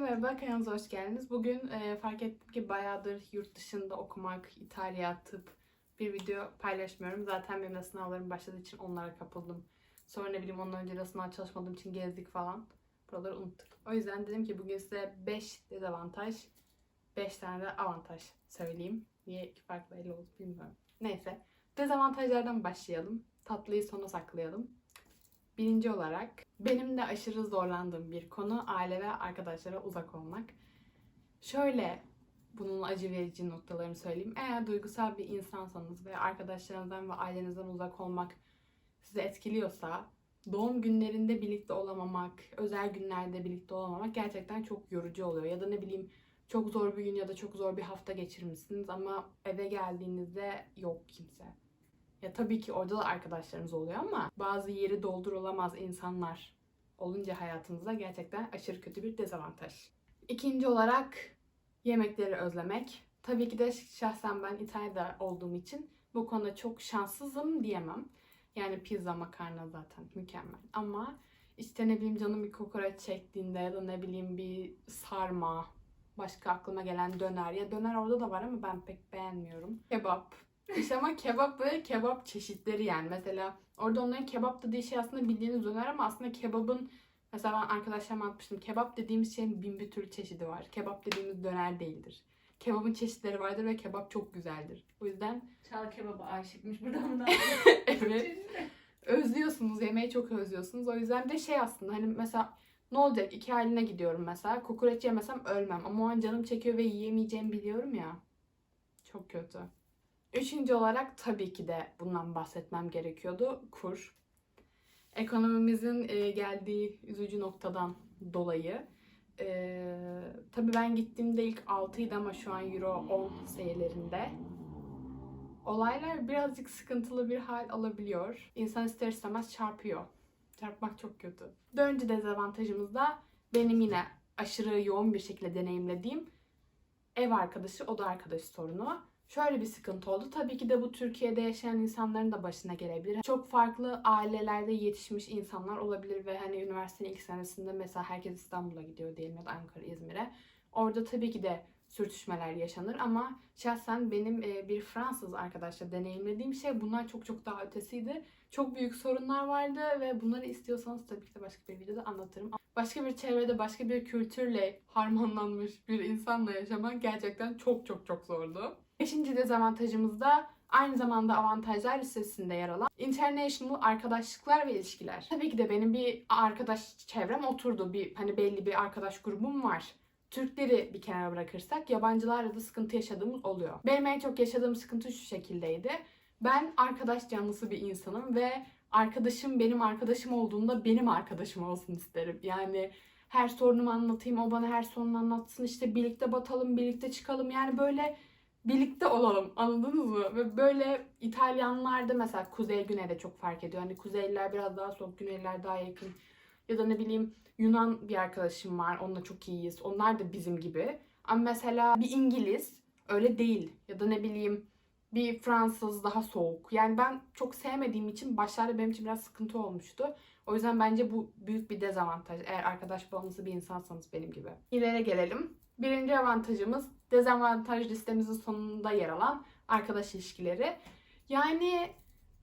Merhaba, kanalımıza hoş geldiniz. Bugün e, fark ettim ki bayağıdır yurt dışında okumak, İtalya, tıp bir video paylaşmıyorum. Zaten benim de sınavlarım başladığı için onlara kapıldım. Sonra ne bileyim ondan önce de sınav çalışmadığım için gezdik falan. Buraları unuttuk. O yüzden dedim ki bugün size 5 dezavantaj, 5 tane de avantaj söyleyeyim. Niye iki farklı el oldu bilmiyorum. Neyse. Dezavantajlardan başlayalım. Tatlıyı sona saklayalım. Birinci olarak benim de aşırı zorlandığım bir konu aile ve arkadaşlara uzak olmak. Şöyle bunun acı verici noktalarını söyleyeyim. Eğer duygusal bir insansanız ve arkadaşlarınızdan ve ailenizden uzak olmak sizi etkiliyorsa doğum günlerinde birlikte olamamak, özel günlerde birlikte olamamak gerçekten çok yorucu oluyor. Ya da ne bileyim çok zor bir gün ya da çok zor bir hafta geçirmişsiniz ama eve geldiğinizde yok kimse. Ya tabii ki orada da arkadaşlarınız oluyor ama bazı yeri doldurulamaz insanlar olunca hayatınızda gerçekten aşırı kötü bir dezavantaj. İkinci olarak yemekleri özlemek. Tabii ki de şahsen ben İtalya'da olduğum için bu konuda çok şanssızım diyemem. Yani pizza, makarna zaten mükemmel. Ama işte ne bileyim canım bir kokoreç çektiğinde ya da ne bileyim bir sarma, başka aklıma gelen döner. Ya döner orada da var ama ben pek beğenmiyorum. Kebap. İşte ama kebap böyle kebap çeşitleri yani. Mesela orada onların kebap dediği şey aslında bildiğiniz döner ama aslında kebabın Mesela ben arkadaşlarıma atmıştım. Kebap dediğimiz şeyin bin bir türlü çeşidi var. Kebap dediğimiz döner değildir. Kebabın çeşitleri vardır ve kebap çok güzeldir. O yüzden Çağ kebaba aşıkmış buradan da. evet özlüyorsunuz. Yemeği çok özlüyorsunuz. O yüzden de şey aslında hani mesela ne olacak? iki haline gidiyorum mesela. Kokoreç yemesem ölmem. Ama o an canım çekiyor ve yiyemeyeceğimi biliyorum ya. Çok kötü. Üçüncü olarak tabii ki de bundan bahsetmem gerekiyordu. Kur. Ekonomimizin e, geldiği üzücü noktadan dolayı. E, tabii ben gittiğimde ilk 6'ydı ama şu an Euro 10 seviyelerinde. Olaylar birazcık sıkıntılı bir hal alabiliyor. İnsan ister istemez çarpıyor. Çarpmak çok kötü. Dördüncü dezavantajımız da benim yine aşırı yoğun bir şekilde deneyimlediğim ev arkadaşı, oda arkadaşı sorunu. Şöyle bir sıkıntı oldu. Tabii ki de bu Türkiye'de yaşayan insanların da başına gelebilir. Çok farklı ailelerde yetişmiş insanlar olabilir ve hani üniversitenin ilk senesinde mesela herkes İstanbul'a gidiyor diyelim ya da Ankara, İzmir'e. Orada tabii ki de sürtüşmeler yaşanır ama şahsen benim e, bir Fransız arkadaşla deneyimlediğim şey bunlar çok çok daha ötesiydi. Çok büyük sorunlar vardı ve bunları istiyorsanız tabii ki de başka bir videoda anlatırım. Başka bir çevrede, başka bir kültürle harmanlanmış bir insanla yaşamak gerçekten çok çok çok zordu. Beşinci dezavantajımız da aynı zamanda avantajlar listesinde yer alan international arkadaşlıklar ve ilişkiler. Tabii ki de benim bir arkadaş çevrem oturdu. Bir hani belli bir arkadaş grubum var. Türkleri bir kenara bırakırsak yabancılarla da sıkıntı yaşadığımız oluyor. Benim en çok yaşadığım sıkıntı şu şekildeydi. Ben arkadaş canlısı bir insanım ve arkadaşım benim arkadaşım olduğunda benim arkadaşım olsun isterim. Yani her sorunumu anlatayım, o bana her sorununu anlatsın. işte birlikte batalım, birlikte çıkalım. Yani böyle birlikte olalım anladınız mı? Ve böyle İtalyanlarda mesela kuzey güneyde çok fark ediyor. Hani kuzeyliler biraz daha soğuk, güneyliler daha yakın. Ya da ne bileyim Yunan bir arkadaşım var. Onunla çok iyiyiz. Onlar da bizim gibi. Ama mesela bir İngiliz öyle değil. Ya da ne bileyim bir Fransız daha soğuk. Yani ben çok sevmediğim için başlarda benim için biraz sıkıntı olmuştu. O yüzden bence bu büyük bir dezavantaj. Eğer arkadaş bağımlısı bir insansanız benim gibi. İleri gelelim. Birinci avantajımız dezavantaj listemizin sonunda yer alan arkadaş ilişkileri. Yani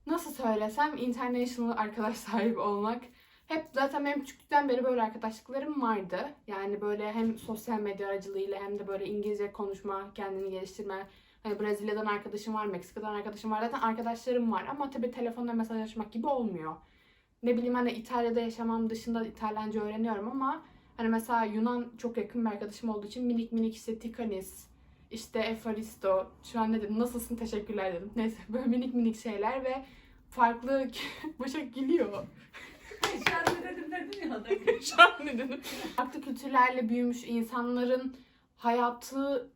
nasıl söylesem international arkadaş sahibi olmak. Hep zaten benim küçüklükten beri böyle arkadaşlıklarım vardı. Yani böyle hem sosyal medya aracılığıyla hem de böyle İngilizce konuşma, kendini geliştirme. Hani Brezilya'dan arkadaşım var, Meksika'dan arkadaşım var. Zaten arkadaşlarım var ama tabii telefonla mesajlaşmak gibi olmuyor. Ne bileyim hani İtalya'da yaşamam dışında İtalyanca öğreniyorum ama hani mesela Yunan çok yakın bir arkadaşım olduğu için minik minik işte Tikanis, işte Efaristo, şu an ne dedim, nasılsın teşekkürler dedim. Neyse böyle minik minik şeyler ve farklı Başak gülüyor. Şu an ne dedim dedim ya. Şu an ne dedim? Farklı kültürlerle büyümüş insanların hayatı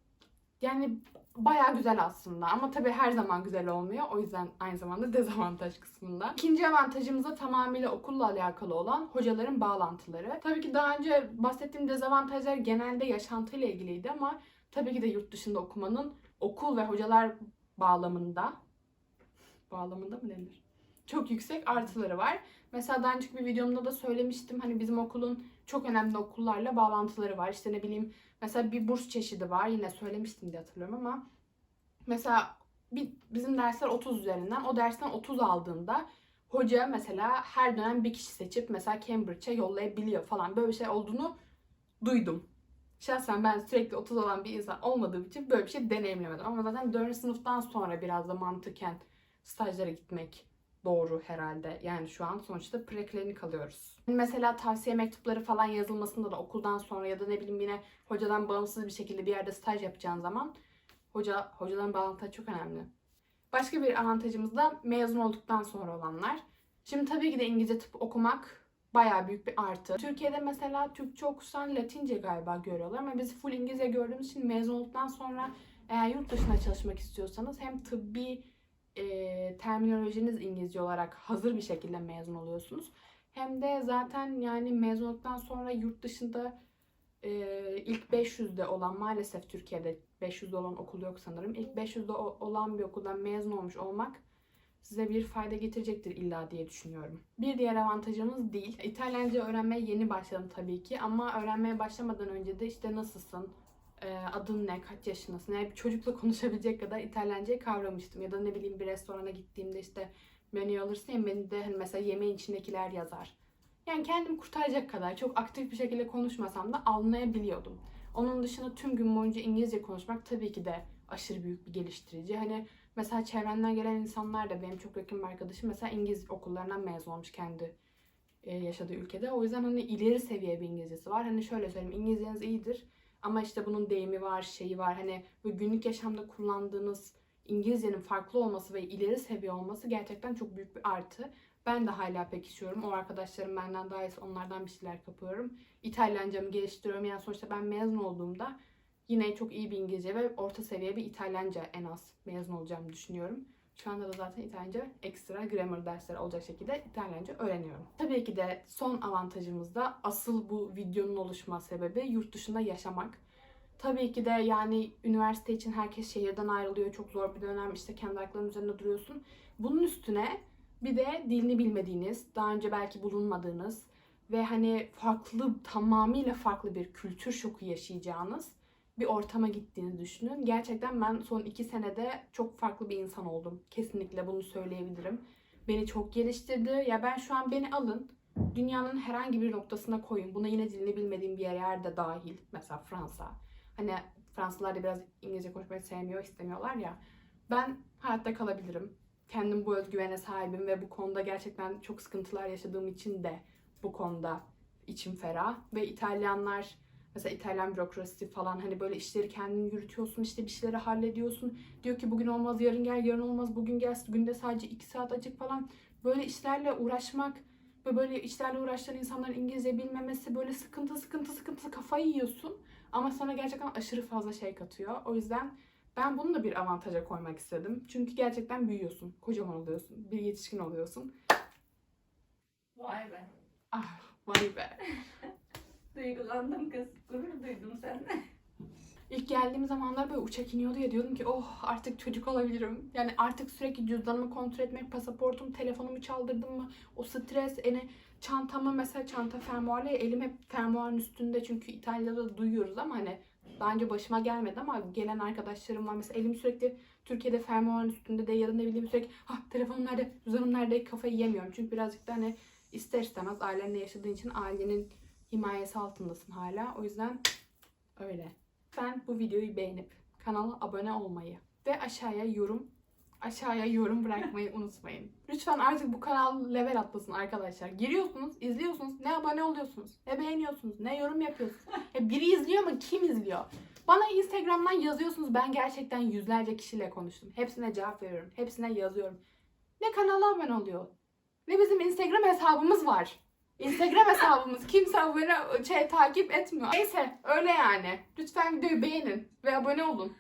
yani baya güzel aslında ama tabii her zaman güzel olmuyor. O yüzden aynı zamanda dezavantaj kısmında. İkinci avantajımız da tamamıyla okulla alakalı olan hocaların bağlantıları. Tabii ki daha önce bahsettiğim dezavantajlar genelde yaşantıyla ilgiliydi ama tabii ki de yurt dışında okumanın okul ve hocalar bağlamında bağlamında mı denir? Çok yüksek artıları var. Mesela daha önceki bir videomda da söylemiştim. Hani bizim okulun çok önemli okullarla bağlantıları var. İşte ne bileyim mesela bir burs çeşidi var. Yine söylemiştim diye hatırlıyorum ama mesela bizim dersler 30 üzerinden. O dersten 30 aldığında hoca mesela her dönem bir kişi seçip mesela Cambridge'e yollayabiliyor falan. Böyle bir şey olduğunu duydum. Şahsen ben sürekli 30 olan bir insan olmadığım için böyle bir şey deneyimlemedim. Ama zaten 4. sınıftan sonra biraz da mantıken stajlara gitmek doğru herhalde. Yani şu an sonuçta preklinik alıyoruz. Mesela tavsiye mektupları falan yazılmasında da okuldan sonra ya da ne bileyim yine hocadan bağımsız bir şekilde bir yerde staj yapacağın zaman hoca hocadan bağlantı çok önemli. Başka bir avantajımız da mezun olduktan sonra olanlar. Şimdi tabii ki de İngilizce tıp okumak bayağı büyük bir artı. Türkiye'de mesela Türkçe okusan Latince galiba görüyorlar ama biz full İngilizce gördüğümüz için mezun olduktan sonra eğer yurt dışına çalışmak istiyorsanız hem tıbbi e, terminolojiniz İngilizce olarak hazır bir şekilde mezun oluyorsunuz. Hem de zaten yani mezun olduktan sonra yurt dışında e, ilk 500'de olan maalesef Türkiye'de 500'de olan okul yok sanırım. İlk 500'de o- olan bir okuldan mezun olmuş olmak size bir fayda getirecektir illa diye düşünüyorum. Bir diğer avantajımız dil. İtalyanca öğrenmeye yeni başladım tabii ki ama öğrenmeye başlamadan önce de işte nasılsın, adın ne, kaç yaşındasın, yani bir çocukla konuşabilecek kadar İtalyancayı kavramıştım. Ya da ne bileyim bir restorana gittiğimde işte menü alırsın ya menüde hani mesela yemeğin içindekiler yazar. Yani kendimi kurtaracak kadar çok aktif bir şekilde konuşmasam da anlayabiliyordum. Onun dışında tüm gün boyunca İngilizce konuşmak tabii ki de aşırı büyük bir geliştirici. Hani mesela çevrenden gelen insanlar da benim çok yakın bir arkadaşım mesela İngiliz okullarından mezun olmuş kendi e, yaşadığı ülkede. O yüzden hani ileri seviye bir İngilizcesi var. Hani şöyle söyleyeyim İngilizceniz iyidir ama işte bunun deyimi var, şeyi var. Hani bu günlük yaşamda kullandığınız İngilizcenin farklı olması ve ileri seviye olması gerçekten çok büyük bir artı. Ben de hala pekişiyorum. O arkadaşlarım benden daha iyisi onlardan bir şeyler kapıyorum. İtalyancamı geliştiriyorum. Yani sonuçta ben mezun olduğumda yine çok iyi bir İngilizce ve orta seviye bir İtalyanca en az mezun olacağımı düşünüyorum. Şu anda da zaten İtalyanca ekstra grammar dersleri olacak şekilde İtalyanca öğreniyorum. Tabii ki de son avantajımız da asıl bu videonun oluşma sebebi yurt dışında yaşamak. Tabii ki de yani üniversite için herkes şehirden ayrılıyor. Çok zor bir dönem. İşte kendi ayaklarının üzerinde duruyorsun. Bunun üstüne bir de dilini bilmediğiniz, daha önce belki bulunmadığınız ve hani farklı, tamamıyla farklı bir kültür şoku yaşayacağınız bir ortama gittiğini düşünün. Gerçekten ben son iki senede çok farklı bir insan oldum. Kesinlikle bunu söyleyebilirim. Beni çok geliştirdi. Ya ben şu an beni alın, dünyanın herhangi bir noktasına koyun. Buna yine dilini bilmediğim bir yerde dahil. Mesela Fransa. Hani Fransızlar da biraz İngilizce konuşmayı sevmiyor, istemiyorlar ya. Ben hayatta kalabilirim. Kendim bu özgüvene sahibim ve bu konuda gerçekten çok sıkıntılar yaşadığım için de bu konuda içim ferah. Ve İtalyanlar mesela İtalyan bürokrasisi falan hani böyle işleri kendin yürütüyorsun işte bir şeyleri hallediyorsun. Diyor ki bugün olmaz yarın gel yarın olmaz bugün gel günde sadece iki saat açık falan. Böyle işlerle uğraşmak ve böyle işlerle uğraşan insanların İngilizce bilmemesi böyle sıkıntı sıkıntı sıkıntı kafayı yiyorsun. Ama sana gerçekten aşırı fazla şey katıyor. O yüzden ben bunu da bir avantaja koymak istedim. Çünkü gerçekten büyüyorsun. Kocaman oluyorsun. Bir yetişkin oluyorsun. Vay be. Ah vay be. Duygulandım kız. Gurur duydum seninle. İlk geldiğim zamanlar böyle uçak iniyordu ya diyordum ki oh artık çocuk olabilirim. Yani artık sürekli cüzdanımı kontrol etmek, pasaportumu, telefonumu çaldırdım mı? O stres, yani çantamı mesela çanta fermuarlı ya elim hep fermuarın üstünde çünkü İtalya'da duyuyoruz ama hani daha önce başıma gelmedi ama gelen arkadaşlarım var. Mesela elim sürekli Türkiye'de fermuarın üstünde de ya da ne bileyim sürekli ah telefonum nerede, cüzdanım nerede kafayı yemiyorum. Çünkü birazcık da hani ister istemez ailenle yaşadığın için ailenin himayesi altındasın hala. O yüzden öyle. Lütfen bu videoyu beğenip kanala abone olmayı ve aşağıya yorum aşağıya yorum bırakmayı unutmayın. Lütfen artık bu kanal level atlasın arkadaşlar. Giriyorsunuz, izliyorsunuz, ne abone oluyorsunuz, ne beğeniyorsunuz, ne yorum yapıyorsunuz. Ya biri izliyor ama kim izliyor? Bana Instagram'dan yazıyorsunuz. Ben gerçekten yüzlerce kişiyle konuştum. Hepsine cevap veriyorum. Hepsine yazıyorum. Ne kanala abone oluyor? Ne bizim Instagram hesabımız var. Instagram hesabımız. Kimse abone şey takip etmiyor. Neyse öyle yani. Lütfen videoyu beğenin ve abone olun.